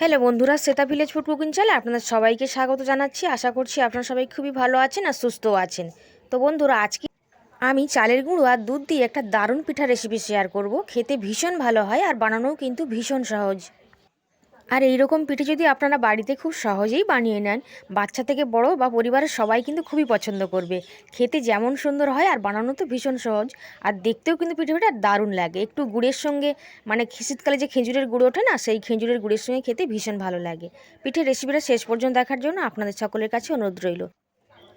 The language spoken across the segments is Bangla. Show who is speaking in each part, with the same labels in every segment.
Speaker 1: হ্যালো বন্ধুরা, Shweta village food cooking channel আপনাদের সবাইকে স্বাগত জানাচ্ছি। আশা করছি আপনারা সবাই খুবই ভালো আছেন আর সুস্থও আছেন। তো বন্ধুরা, আজকে আমি চালের গুঁড়ো আর দুধ দিয়ে একটা দারুণ পিঠা রেসিপি শেয়ার করব। খেতে ভীষণ ভালো হয় আর বানানোও কিন্তু ভীষণ সহজ। আর এই রকম পিঠে যদি আপনারা বাড়িতে খুব সহজেই বানিয়ে নেন, বাচ্চা থেকে বড় বা পরিবারের সবাই কিন্তু খুবই পছন্দ করবে। খেতে যেমন সুন্দর হয় আর বানানো তো ভীষণ সহজ। আর দেখতেও কিন্তু পিঠেটা দারুণ লাগে। একটু গুড়ের সঙ্গে মানে শীতকালে যে খেঁজুরের গুঁড়ো ওঠে না, সেই খেঁজুরের গুড়ের সঙ্গে খেতে ভীষণ ভালো লাগে। পিঠের রেসিপিটা শেষ পর্যন্ত দেখার জন্য আপনাদের সকলের কাছে অনুরোধ রইল।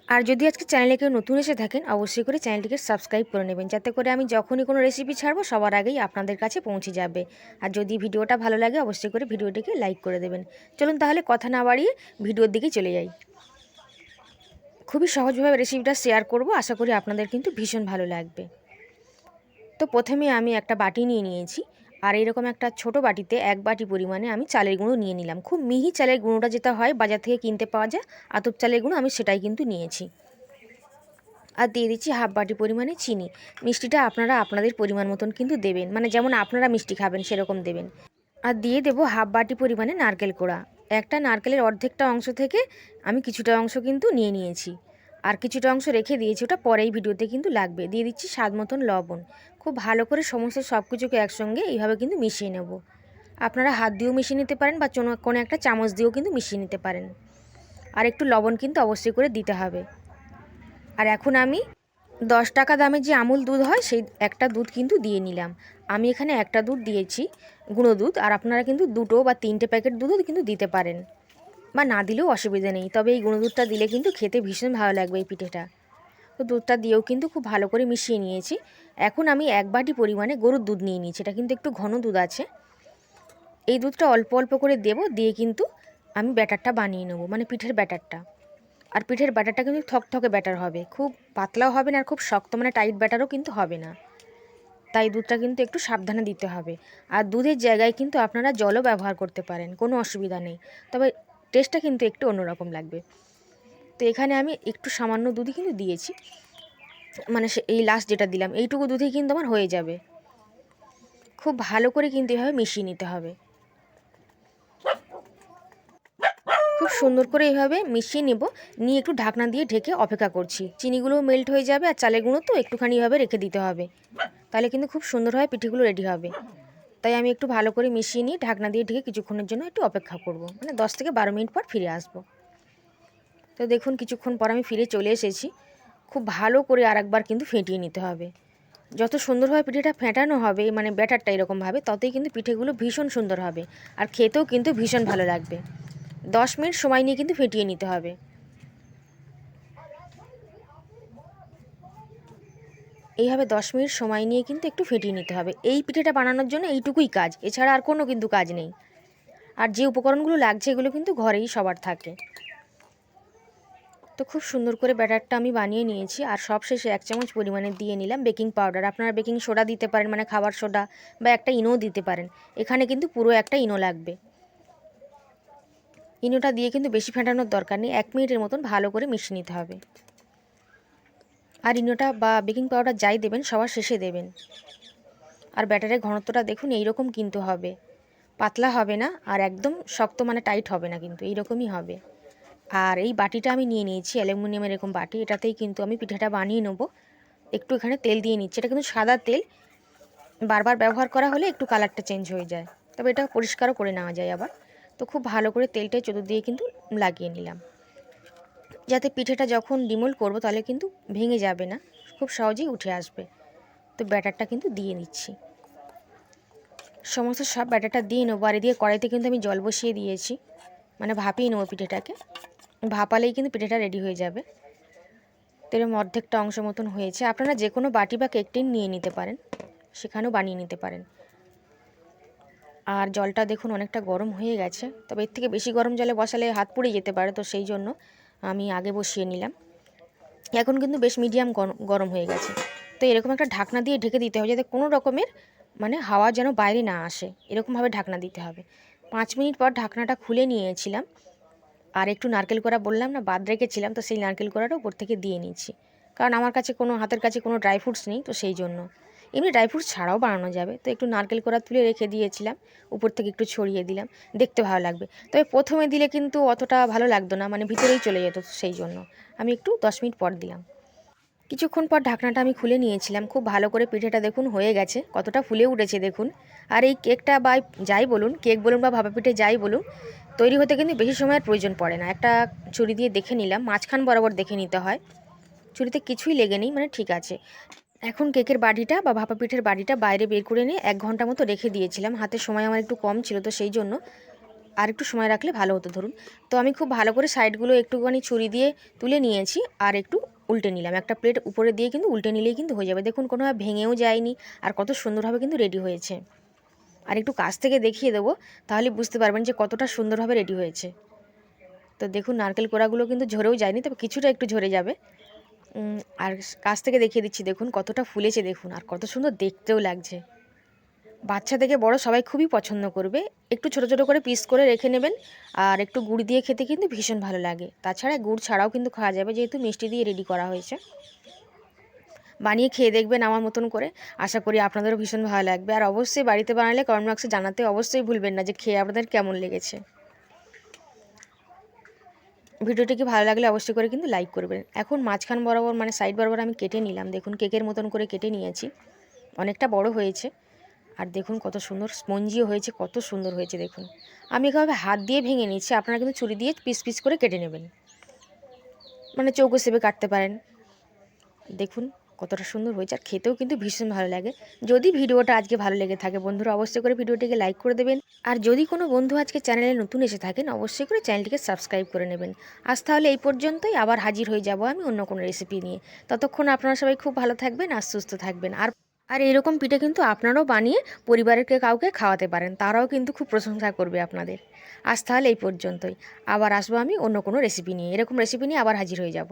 Speaker 1: আর যদি আজকে চ্যানেলে কেউ নতুন এসে থাকেন, অবশ্যই করে চ্যানেলটিকে সাবস্ক্রাইব করে নেবেন। যাতে করে আমি যখনই কোনো রেসিপি ছাড়বো, সবার আগেই আপনাদের কাছে পৌঁছে যাবে। আর যদি ভিডিওটা ভালো লাগে, অবশ্যই করে ভিডিওটিকে লাইক করে দেবেন। চলুন তাহলে কথা না বাড়িয়ে ভিডিওর দিকে চলে যাই। খুবই সহজভাবে রেসিপিটা শেয়ার করব। আশা করি আপনাদের কিন্তু ভীষণ ভালো লাগবে। তো প্রথমে আমি একটা বাটি নিয়ে নিয়েছি। আর এরকম একটা ছোট বাটিতে এক বাটি পরিমাণে আমি চালের গুঁড়ো নিয়ে নিলাম। খুব মিহি চালের গুঁড়োটা যেটা হয় বাজার থেকে কিনতে পাওয়া যায়, আতপ চালের গুঁড়ো আমি সেটাই কিন্তু নিয়েছি। আর দিয়ে দিচ্ছি হাফ বাটি পরিমাণে চিনি। মিষ্টিটা আপনারা আপনাদের পরিমাণ মতন কিন্তু দেবেন। মানে যেমন আপনারা মিষ্টি খাবেন সেরকম দেবেন। আর দিয়ে দেবো হাফ বাটি পরিমাণে নারকেল কোড়া। একটা নারকেলের অর্ধেকটা অংশ থেকে আমি কিছুটা অংশ কিন্তু নিয়ে নিয়েছি। আর কিছুটা অংশ রেখে দিয়েছি, ওটা পরেই ভিডিওতে কিন্তু লাগবে। দিয়ে দিচ্ছি স্বাদ মতন লবণ। খুব ভালো করে সমস্ত সব কিছুকে একসঙ্গে এইভাবে কিন্তু মিশিয়ে নেব। আপনারা হাত দিয়েও মিশিয়ে নিতে পারেন বা কোনো একটা চামচ দিয়েও কিন্তু মিশিয়ে নিতে পারেন। আর একটু লবণ কিন্তু অবশ্যই করে দিতে হবে। আর এখন আমি দশ টাকা দামে যে আমুল দুধ হয়, সেই একটা দুধ কিন্তু দিয়ে নিলাম। আমি এখানে একটা দুধ দিয়েছি, গুঁড়ো দুধ। আর আপনারা কিন্তু দুটো বা তিনটে প্যাকেট দুধও কিন্তু দিতে পারেন। বা না দিলেও অসুবিধা নেই। তবে এই গুঁড়ো দুধটা দিলে কিন্তু খেতে ভীষণ ভালো লাগবে এই পিঠেটা। তো দুধটা দিয়েও কিন্তু খুব ভালো করে মিশিয়ে নিয়েছি। এখন আমি এক বাটি পরিমাণে গরুর দুধ নিয়ে নিয়েছি। এটা কিন্তু একটু ঘন দুধ আছে। এই দুধটা অল্প অল্প করে দেব, দিয়ে কিন্তু আমি ব্যাটারটা বানিয়ে নেব মানে পিঠের ব্যাটারটা। আর পিঠের ব্যাটারটা কিন্তু থকথকে ব্যাটার হবে। খুব পাতলাও হবে না আর খুব শক্ত মানে টাইট ব্যাটারও কিন্তু হবে না। তাই দুধটা কিন্তু একটু সাবধানে দিতে হবে। আর দুধের জায়গায় কিন্তু আপনারা জলও ব্যবহার করতে পারেন, কোনো অসুবিধা নেই। তবে টেস্টটা কিন্তু একটু অন্যরকম লাগবে। তো এখানে আমি একটু সামান্য দুধই কিন্তু দিয়েছি। মানে সে, এই লাস্ট যেটা দিলাম, এইটুকু দুধেই কিন্তু আমার হয়ে যাবে। খুব ভালো করে কিন্তু এভাবে মিশিয়ে নিতে হবে। খুব সুন্দর করে এইভাবে মিশিয়ে নেব। নিয়ে একটু ঢাকনা দিয়ে ঢেকে অপেক্ষা করছি। চিনিগুলো মেল্ট হয়ে যাবে আর চালের গুঁড়ো তো একটুখানি এভাবে রেখে দিতে হবে। তাহলে কিন্তু খুব সুন্দরভাবে পিঠেগুলো রেডি হবে। তাই আমি একটু ভালো করে মিশিয়ে নিয়ে ঢাকনা দিয়ে ঢেকে কিছুক্ষণের জন্য একটু অপেক্ষা করব। মানে দশ থেকে বারো মিনিট পর ফিরে আসব। তো দেখুন, কিছুক্ষণ পর আমি ফিরে চলে এসেছি। খুব ভালো করে আর একবার কিন্তু ফেটিয়ে নিতে হবে। যত সুন্দরভাবে পিঠেটা ফেটানো হবে মানে ব্যাটারটা এরকমভাবে ততই কিন্তু পিঠেগুলো ভীষণ সুন্দর হবে। আর খেতেও কিন্তু ভীষণ ভালো লাগবে। দশ মিনিট সময় নিয়ে কিন্তু ফেটিয়ে নিতে হবে। এইভাবে দশ মিনিট সময় নিয়ে কিন্তু একটু ফেটিয়ে নিতে হবে। এই পিঠেটা বানানোর জন্য এইটুকুই কাজ, এছাড়া আর কোনো কিন্তু কাজ নেই। আর যে উপকরণগুলো লাগছে এগুলো কিন্তু ঘরেই সবার থাকে। তো খুব সুন্দর করে ব্যাটারটা আমি বানিয়ে নিয়েছি আর সব শেষে এক চামচ পরিমাণে দিয়ে নিলাম বেকিং পাউডার। আপনারা বেকিং সোডা দিতে পারেন মানে খাবার সোডা বা একটা ইনো দিতে পারেন। এখানে কিন্তু পুরো একটা ইনো লাগবে। ইনোটা দিয়ে কিন্তু বেশি ফেটানোর দরকার নেই, এক মিনিটের মতন ভালো করে মিশিয়ে নিতে হবে। আর ইনোটা বা বেকিং পাউডার যাই দেবেন, সবার শেষে দেবেন। আর ব্যাটারের ঘনত্বটা দেখুন, এইরকম কিন্তু হবে। পাতলা হবে না আর একদম শক্ত মানে টাইট হবে না কিন্তু, এইরকমই হবে। আর এই বাটিটা আমি নিয়ে নিয়েছি, অ্যালুমিনিয়ামের এরকম বাটি। এটাতেই কিন্তু আমি পিঠাটা বানিয়ে নেব। একটু এখানে তেল দিয়ে নিচ্ছি। এটা কিন্তু সাদা তেল। বারবার ব্যবহার করা হলে একটু কালারটা চেঞ্জ হয়ে যায়। তবে এটা পরিষ্কারও করে নেওয়া যায় আবার। তো খুব ভালো করে তেলটা চতুর্দিকে কিন্তু লাগিয়ে নিলাম। যাতে পিঠেটা যখন ডিমোল করব তাহলে কিন্তু ভেঙে যাবে না, খুব সহজেই উঠে আসবে। তো ব্যাটারটা কিন্তু দিয়ে নিচ্ছি। সমস্ত সব ব্যাটারটা দিয়ে নেব, আর দিয়ে কড়াইতে কিন্তু আমি জল বসিয়ে দিয়েছি মানে ভাপিয়ে নেব পিঠেটাকে। ভাপালেই কিন্তু পিঠেটা রেডি হয়ে যাবে। তো এরকম অর্ধেকটা অংশ মতন হয়েছে। আপনারা যে কোনো বাটি বা কেক টিন নিয়ে নিতে পারেন, সেখানেও বানিয়ে নিতে পারেন। আর জলটা দেখুন অনেকটা গরম হয়ে গেছে, তবে এর থেকে বেশি গরম জলে বসালে হাত পুড়ে যেতে পারে, তো সেই জন্য আমি আগে বসিয়ে নিলাম। এখন কিন্তু বেশ মিডিয়াম গরম হয়ে গেছে। তো এরকম একটা ঢাকনা দিয়ে ঢেকে দিতে হবে যাতে কোনো রকমের মানে হাওয়া যেন বাইরে না আসে। এরকমভাবে ঢাকনা দিতে হবে। পাঁচ মিনিট পর ঢাকনাটা খুলে নিয়েছিলাম। আর একটু নারকেল করা বললাম না, বাদ রেখেছিলাম, তো সেই নারকেল করাটা উপর থেকে দিয়ে নিচ্ছি। কারণ আমার কাছে কোনো, হাতের কাছে কোনো ড্রাই ফ্রুটস নেই, তো সেই জন্য। এমনি ড্রাই ফ্রুটস ছাড়াও বানানো যাবে। তো একটু নারকেল কোড়া তুলে রেখে দিয়েছিলাম, উপর থেকে একটু ছড়িয়ে দিলাম, দেখতে ভালো লাগবে। তবে প্রথমে দিলে কিন্তু অতটা ভালো লাগতো না মানে ভিতরেই চলে যেত সেই জন্য। আমি একটু দশ মিনিট পর দিলাম। কিছুক্ষণ পর ঢাকনাটা আমি খুলে নিয়েছিলাম। খুব ভালো করে পিঠেটা দেখুন, হয়ে গেছে। কতটা ফুলে উঠেছে দেখুন। আর এই কেকটা বা যাই বলুন, কেক বলুন বা ভাপা পিঠে যাই বলুন, তৈরি হতে কিন্তু বেশি সময়ের প্রয়োজন পড়ে না। একটা ছুরি দিয়ে দেখে নিলাম, মাঝখান বরাবর দেখে নিতে হয়। ছুরিতে কিছুই লেগে নেই মানে ঠিক আছে। এখন কেকের বাড়িটা বা ভাপা পিঠের বাড়িটা বাইরে বের করে নিয়ে এক ঘণ্টা মতো রেখে দিয়েছিলাম। হাতে সময় আমার একটু কম ছিল তো সেই জন্য আর একটু সময় রাখলে ভালো হতো ধরুন। তো আমি খুব ভালো করে সাইডগুলো একটুখানি ছুরি দিয়ে তুলে নিয়েছি আর একটু উল্টে নিলাম। একটা প্লেট উপরে দিয়ে কিন্তু উল্টে নিলেই কিন্তু হয়ে যাবে। দেখুন কোনোভাবে ভেঙেও যায়নি আর কত সুন্দরভাবে কিন্তু রেডি হয়েছে। আর একটু কাছ থেকে দেখিয়ে দেবো, তাহলে বুঝতে পারবেন যে কতটা সুন্দরভাবে রেডি হয়েছে। তো দেখুন, নারকেল কোড়াগুলো কিন্তু ঝরেও যায়নি, তবে কিছুটা একটু ঝরে যাবে। আর কাছ থেকে দেখিয়ে দিচ্ছি, দেখুন কতটা ফুলেছে, দেখুন, আর কত সুন্দর দেখতেও লাগছে। বাচ্চা থেকে বড় সবাই খুবই পছন্দ করবে। একটু ছোট ছোট করে পিস করে রেখে নেবেন, আর একটু গুড় দিয়ে খেতে কিন্তু ভীষণ ভালো লাগে। তাছাড়া গুড় ছাড়াও কিন্তু খাওয়া যাবে, যেহেতু মিষ্টি দিয়ে রেডি করা হয়েছে। বানিয়ে খেয়ে দেখবেন আমার মতন করে। আশা করি আপনাদেরও ভীষণ ভালো লাগবে। আর অবশ্যই বাড়িতে বানালে কমেন্ট বক্সে জানাতে অবশ্যই ভুলবেন না যে খেয়ে আপনাদের কেমন লেগেছে। ভিডিওটিকে ভালো লাগলে অবশ্যই করে কিন্তু লাইক করবেন। এখন মাঝখান বরাবর মানে সাইড বরাবর আমি কেটে নিলাম। দেখুন কেকের মতন করে কেটে নিয়েছি। অনেকটা বড় হয়েছে। আর দেখুন কত সুন্দর স্পঞ্জিও হয়েছে, কত সুন্দর হয়েছে দেখুন। আমি এভাবে হাত দিয়ে ভেঙে নিচ্ছি আপনারা কিন্তু চুরি দিয়ে পিস পিস করে কেটে নেবেন। মানে চৌকো সেবে কাটতে পারেন। দেখুন। কতটা সুন্দর হয়েছে আর খেতেও কিন্তু ভীষণ ভালো লাগে। যদি ভিডিওটা আজকে ভালো লেগে থাকে বন্ধুরা, অবশ্যই করে ভিডিওটিকে লাইক করে দেবেন। আর যদি কোনো বন্ধু আজকে চ্যানেলে নতুন এসে থাকেন, অবশ্যই করে চ্যানেলটিকে সাবস্ক্রাইব করে নেবেন। আজ তাহলে এই পর্যন্তই, আবার হাজির হয়ে যাব আমি অন্য কোনো রেসিপি নিয়ে। ততক্ষণ আপনারা সবাই খুব ভালো থাকবেন আর সুস্থ থাকবেন। আর আর এরকম পিঠে কিন্তু আপনারাও বানিয়ে পরিবারের কাউকে খাওয়াতে পারেন, তারাও কিন্তু খুব প্রশংসা করবে আপনাদের। আজ তাহলে এই পর্যন্তই, আবার আসব আমি অন্য কোনো রেসিপি নিয়ে। এরকম রেসিপি নিয়ে আবার হাজির হয়ে যাব।